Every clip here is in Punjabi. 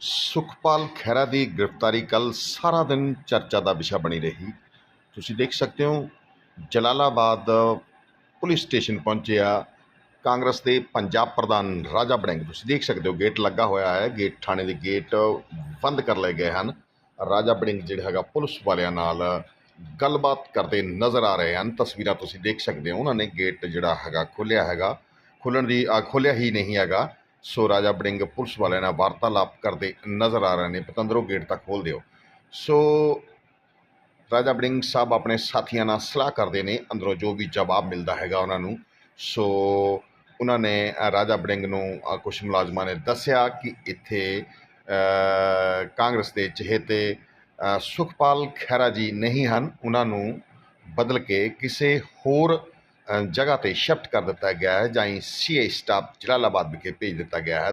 ਸੁਖਪਾਲ ਖਹਿਰਾ ਦੀ ਗ੍ਰਿਫਤਾਰੀ ਕੱਲ ਸਾਰਾ ਦਿਨ ਚਰਚਾ ਦਾ ਵਿਸ਼ਾ ਬਣੀ ਰਹੀ। ਤੁਸੀਂ ਦੇਖ ਸਕਦੇ ਹੋ, ਜਲਾਲਾਬਾਦ ਪੁਲਿਸ ਸਟੇਸ਼ਨ ਪਹੁੰਚਿਆ ਕਾਂਗਰਸ ਦੇ ਪੰਜਾਬ ਪ੍ਰਧਾਨ ਰਾਜਾ ਬੜਿੰਗ ਤੁਸੀਂ ਦੇਖ ਸਕਦੇ ਹੋ, ਗੇਟ ਲੱਗਾ ਹੋਇਆ ਹੈ। ਗੇਟ ਥਾਣੇ ਦੇ ਗੇਟ ਬੰਦ ਕਰ ਲਏ ਗਏ ਹਨ। ਰਾਜਾ ਬੜਿੰਗ ਜਿਹੜਾ ਹੈਗਾ, ਪੁਲਿਸ ਵਾਲਿਆਂ ਨਾਲ ਗੱਲਬਾਤ ਕਰਦੇ ਨਜ਼ਰ ਆ ਰਹੇ ਹਨ। ਤਸਵੀਰਾਂ ਤੁਸੀਂ ਦੇਖ ਸਕਦੇ ਹੋ, ਉਹਨਾਂ ਨੇ ਗੇਟ ਜਿਹੜਾ ਹੈਗਾ ਖੋਲ੍ਹਿਆ ਹੈਗਾ। ਖੋਲ੍ਹਣ ਦੀ ਖੋਲ੍ਹਿਆ ਹੀ ਨਹੀਂ ਹੈਗਾ। ਸੋ ਰਾਜਾ ਬੜਿੰਗ ਪੁਲਿਸ ਵਾਲਿਆਂ ਨਾਲ ਵਾਰਤਾਲਾਪ ਕਰਦੇ ਨਜ਼ਰ ਆ ਰਹੇ ਨੇ। ਪਤੰਦਰੋਂ ਗੇਟ ਤੱਕ ਖੋਲ ਦਿਓ। ਸੋ ਰਾਜਾ ਬੜਿੰਗ ਸਾਹਿਬ ਆਪਣੇ ਸਾਥੀਆਂ ਨਾਲ ਸਲਾਹ ਕਰਦੇ ਨੇ। ਅੰਦਰੋਂ ਜੋ ਵੀ ਜਵਾਬ ਮਿਲਦਾ ਹੈਗਾ ਉਹਨਾਂ ਨੂੰ। ਸੋ ਉਹਨਾਂ ਨੇ ਰਾਜਾ ਬੜਿੰਗ ਨੂੰ ਕੁਝ ਮੁਲਾਜ਼ਮਾਂ ਨੇ ਦੱਸਿਆ ਕਿ ਇੱਥੇ ਕਾਂਗਰਸ ਦੇ ਚਹੇਤੇ ਅ, ਸੁਖਪਾਲ ਖਹਿਰਾ ਜੀ ਨਹੀਂ ਹਨ। ਉਹਨਾਂ ਨੂੰ ਬਦਲ ਕੇ ਕਿਸੇ ਹੋਰ ਜਗ੍ਹਾ ਤੇ ਸ਼ਿਫਟ ਕਰ ਦਿੱਤਾ ਗਿਆ ਹੈ ਜਾਂ ਸੀਆਈ ਸਟਾਫ ਜਲਾਲਾਬਾਦ ਵਿਖੇ ਭੇਜ ਦਿੱਤਾ ਗਿਆ ਹੈ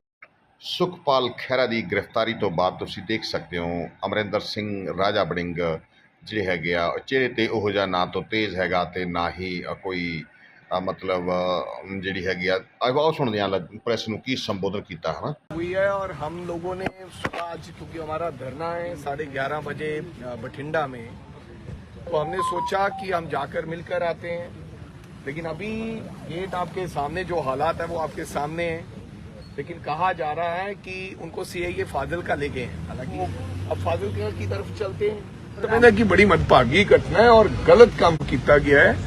ਸੁਖਪਾਲ ਖਹਿਰਾ ਦੀ ਗ੍ਰਿਫਤਾਰੀ ਤੋਂ ਬਾਅਦ ਤੁਸੀਂ ਦੇਖ ਸਕਦੇ ਹੋ ਅਮਰਿੰਦਰ ਸਿੰਘ ਰਾਜਾ ਬੜਿੰਗ ਜਿਹੜੇ ਹੈਗੇ ਆ ਚਿਹਰੇ ਤੇ ਉਹੋ ਜਿਹਾ ਨਾ ਤੋਂ ਤੇਜ਼ ਹੈਗਾ ਤੇ ਨਾ ਹੀ ਅ, ਕੋਈ ਅ, ਮਤਲਬ ਅ, ਜਿਹੜੀ ਹੈਗੀ ਆ ਆਵਾਜ਼ ਸੁਣਦੇ ਆ ਪ੍ਰੈਸ ਨੂੰ ਕੀ ਸੰਬੋਧਨ ਕੀਤਾ ਹੈ ਨਾ हुई है और हम लोगों ने सुबह आज क्योंकि हमारा धरना है साढ़े ग्यारह बजे अ, बठिंडा में तो हमने सोचा कि हम जाकर मिलकर आते हैं लेकिन अभी गेट आपके सामने जो हालात है वो आपके सामने है लेकिन कहा जा रहा है कि उनको सीआईए फाजिल का ले गए हैं हालांकि अब फाजिल की तरफ चलते हैं तो मैंने की बड़ी मनभागी घटना है और गलत काम किया गया है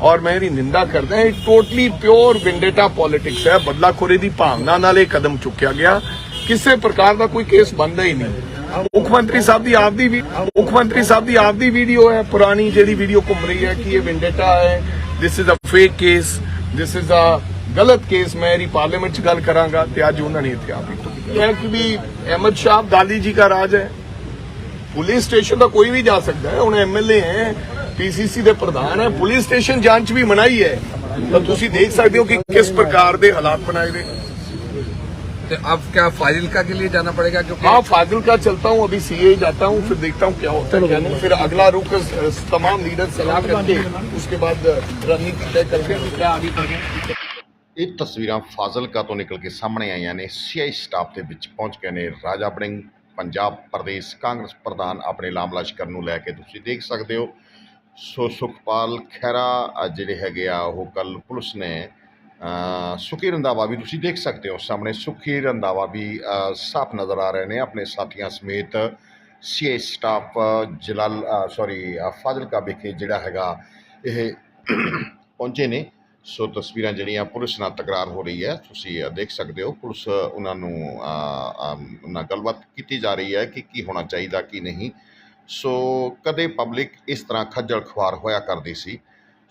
ਔਰ ਮੈਂ ਇਹਦੀ ਨਿੰਦਾ ਕਰਦਾ ਹਾਂ ਇਹ ਟੋਟਲੀ ਪਿਓਰ ਵਿੰਡੇਟਾ ਪੋਲਿਟਿਕਸ ਹੈ ਬਦਲਾਖੋਰੀ ਦੀ ਭਾਵਨਾ ਨਾਲ ਇਹ ਕਦਮ ਚੁੱਕਿਆ ਗਿਆ ਕਿਸੇ ਪ੍ਰਕਾਰ ਦਾ ਕੋਈ ਕੇਸ ਬੰਦਾ ਹੀ ਨਹੀਂ ਮੁੱਖ ਮੰਤਰੀ ਸਾਹਿਬ ਦੀ ਆਪਦੀ ਵੀ ਮੁੱਖ ਮੰਤਰੀ ਸਾਹਿਬ ਦੀ ਆਪਦੀ ਵੀਡੀਓ ਹੈ ਪੁਰਾਣੀ ਜਿਹੜੀ ਵੀਡੀਓ ਘੁੰਮ ਰਹੀ ਹੈ ਕਿ ਇਹ ਵਿੰਡੇਟਾ ਹੈ this is a fake case this is a ਗਲਤ ਕੇਸ ਮੈਂ ਇਹਦੀ ਪਾਰਲੀਮੈਂਟ 'ਚ ਗੱਲ ਕਰਾਂਗਾ ਤੇ ਅੱਜ ਉਹਨਾਂ ਨੇ ਇੱਥੇ ਆਪ ਹੀ ਇਹ ਕਿ ਵੀ ਅਹਿਮਦ ਸ਼ਾਹ ਅਬਦਾਲੀ ਜੀ ਦਾ ਰਾਜ ਹੈ। ਪੁਲਿਸ ਸਟੇਸ਼ਨ ਤਾਂ ਕੋਈ ਵੀ ਜਾ ਸਕਦਾ ਹੈ। ਹੁਣ ਐਮਐਲਏ ਹੈ ਪੀਸੀਸੀ ਦੇ ਪ੍ਰਧਾਨ ਹੈ। ਪੁਲਿਸ ਸਟੇਸ਼ਨ ਜਾਂਚ ਵੀ ਮਨਾਈ ਹੈ। ਤਾਂ ਤੁਸੀਂ ਦੇਖ ਸਕਦੇ ਹੋ ਕਿ ਕਿਸ ਪ੍ਰਕਾਰ ਦੇ ਹਾਲਾਤ ਬਣਾਏ ਨੇ तो अब क्या फाजिलका के लिए जाना पड़ेगा क्योंकि हाँ फाजिल का चलता हूँ अभी सीए जाता हूँ फिर देखता हूँ क्या होता है क्या नहीं फिर अगला रुख अ, तमाम लीडर सलाह करके उसके बाद रणनीति तय करके कि क्या आगे करें ਇਹ ਤਸਵੀਰਾਂ ਫਾਜ਼ਿਲਕਾ ਤੋਂ ਨਿਕਲ ਕੇ ਸਾਹਮਣੇ ਆਈਆਂ ਨੇ ਸੀਆਈ ਸਟਾਫ ਦੇ ਵਿੱਚ ਪਹੁੰਚ ਗਏ ਨੇ ਰਾਜਾ ਬੜਿੰਗ ਪੰਜਾਬ ਪ੍ਰਦੇਸ਼ ਕਾਂਗਰਸ ਪ੍ਰਧਾਨ ਆਪਣੇ ਲਾਮ ਲਸ਼ਕਰ ਨੂੰ ਲੈ ਕੇ ਤੁਸੀਂ ਦੇਖ ਸਕਦੇ ਹੋ ਸੋ ਸੁਖਪਾਲ ਖਹਿਰਾ ਅ, ਜਿਹੜੇ ਹੈਗੇ ਆ ਉਹ ਕੱਲ ਪੁਲਿਸ ਨੇ ਅ, ਸੁਖੀ ਰੰਧਾਵਾ ਵੀ ਤੁਸੀਂ ਦੇਖ ਸਕਦੇ ਹੋ ਸਾਹਮਣੇ। ਸੁਖੀ ਰੰਧਾਵਾ ਵੀ ਸਾਫ਼ ਨਜ਼ਰ ਆ ਰਹੇ ਨੇ ਆਪਣੇ ਸਾਥੀਆਂ ਸਮੇਤ। CI staff, Jalal sorry Fazilka ਵਿਖੇ ਜਿਹੜਾ ਹੈਗਾ ਇਹ ਪਹੁੰਚੇ ਨੇ। ਸੋ ਤਸਵੀਰਾਂ ਜਿਹੜੀਆਂ ਪੁਲਿਸ ਨਾਲ ਤਕਰਾਰ ਹੋ ਰਹੀ ਹੈ, ਤੁਸੀਂ ਦੇਖ ਸਕਦੇ ਹੋ ਪੁਲਿਸ ਉਹਨਾਂ ਨੂੰ ਨਾਲ ਗੱਲਬਾਤ ਕੀਤੀ ਜਾ ਰਹੀ ਹੈ ਕਿ ਕੀ ਹੋਣਾ ਚਾਹੀਦਾ, ਕੀ ਨਹੀਂ। ਸੋ ਕਦੇ ਪਬਲਿਕ ਇਸ ਤਰ੍ਹਾਂ ਖੱਜਲ ਖੁਆਰ ਹੋਇਆ ਕਰਦੀ ਸੀ।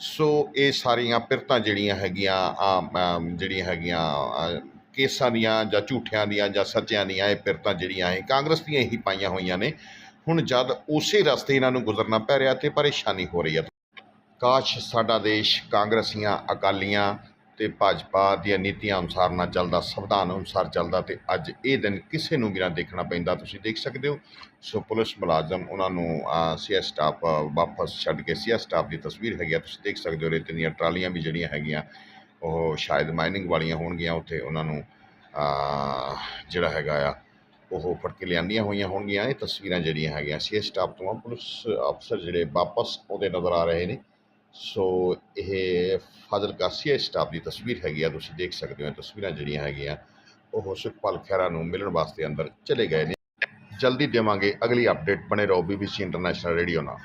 ਸੋ ਇਹ ਸਾਰੀਆਂ ਪਿਰਤਾਂ ਜਿਹੜੀਆਂ ਹੈਗੀਆਂ ਆ ਜਿਹੜੀਆਂ ਹੈਗੀਆਂ ਕੇਸਾਂ ਦੀਆਂ ਜਾਂ ਝੂਠਿਆਂ ਦੀਆਂ ਜਾਂ ਸੱਚਿਆਂ ਦੀਆਂ ਇਹ ਪਿਰਤਾਂ ਜਿਹੜੀਆਂ ਇਹ ਕਾਂਗਰਸ ਦੀਆਂ ਹੀ ਪਾਈਆਂ ਹੋਈਆਂ ਨੇ। ਹੁਣ ਜਦ ਉਸੇ ਰਸਤੇ ਇਹਨਾਂ ਨੂੰ ਗੁਜ਼ਰਨਾ ਪੈ ਰਿਹਾ ਤੇ ਪਰੇਸ਼ਾਨੀ ਹੋ ਰਹੀ ਹੈ। ਕਾਸ਼ ਸਾਡਾ ਦੇਸ਼ ਕਾਂਗਰਸੀਆਂ, ਅਕਾਲੀਆਂ ਤੇ ਭਾਜਪਾ ਦੀਆਂ ਨੀਤੀਆਂ ਅਨੁਸਾਰ ਨਾ ਚੱਲਦਾ ਸੰਵਿਧਾਨ ਅਨੁਸਾਰ ਚੱਲਦਾ ਤੇ ਅੱਜ ਇਹ ਦਿਨ ਕਿਸੇ ਨੂੰ ਵੀ ਨਾ ਦੇਖਣਾ ਪੈਂਦਾ ਤੁਸੀਂ ਦੇਖ ਸਕਦੇ ਹੋ। ਸੋ ਪੁਲਿਸ ਮੁਲਾਜ਼ਮ ਉਹਨਾਂ ਨੂੰ ਸੀਐਸ ਸਟਾਫ ਵਾਪਸ ਛੱਡ ਕੇ ਸੀਐਸ ਸਟਾਫ ਦੀ ਤਸਵੀਰ ਹੈਗੀ ਆ ਤੁਸੀਂ ਦੇਖ ਸਕਦੇ ਹੋ ਰੇਤੇ ਦੀਆਂ ਟਰਾਲੀਆਂ ਵੀ ਜਿਹੜੀਆਂ ਹੈਗੀਆਂ ਉਹ ਸ਼ਾਇਦ ਮਾਈਨਿੰਗ ਵਾਲੀਆਂ ਹੋਣਗੀਆਂ ਉੱਥੇ ਉਹਨਾਂ ਨੂੰ ਜਿਹੜਾ ਹੈਗਾ ਆ ਉਹ ਫੜ ਕੇ ਲਿਆਂਦੀਆਂ ਹੋਈਆਂ ਹੋਣਗੀਆਂ ਇਹ ਤਸਵੀਰਾਂ ਜਿਹੜੀਆਂ ਹੈਗੀਆਂ ਸੀਐਸ ਸਟਾਫ ਤੋਂ ਆ, ਪੁਲਿਸ ਅਫਸਰ ਜਿਹੜੇ ਵਾਪਸ ਉਹਦੇ ਨਜ਼ਰ ਆ ਰਹੇ ਨੇ। ਸੋ ਇਹ ਫਾਜ਼ਿਲਕਾ ਸੀਆਈ ਸਟਾਫ ਦੀ ਤਸਵੀਰ ਹੈਗੀ ਆ, ਤੁਸੀਂ ਦੇਖ ਸਕਦੇ ਹੋ ਤਸਵੀਰਾਂ ਜਿਹੜੀਆਂ ਹੈਗੀਆਂ, ਉਹ ਸੁਖਪਾਲ ਖਹਿਰਾ ਨੂੰ ਮਿਲਣ ਵਾਸਤੇ ਅੰਦਰ ਚਲੇ ਗਏ ਨੇ। ਜਲਦੀ ਦੇਵਾਂਗੇ ਅਗਲੀ ਅਪਡੇਟ ਬਣੇ ਰਹੋ ਬੀਬੀਸੀ ਇੰਟਰਨੈਸ਼ਨਲ ਰੇਡੀਓ ਨਾਲ।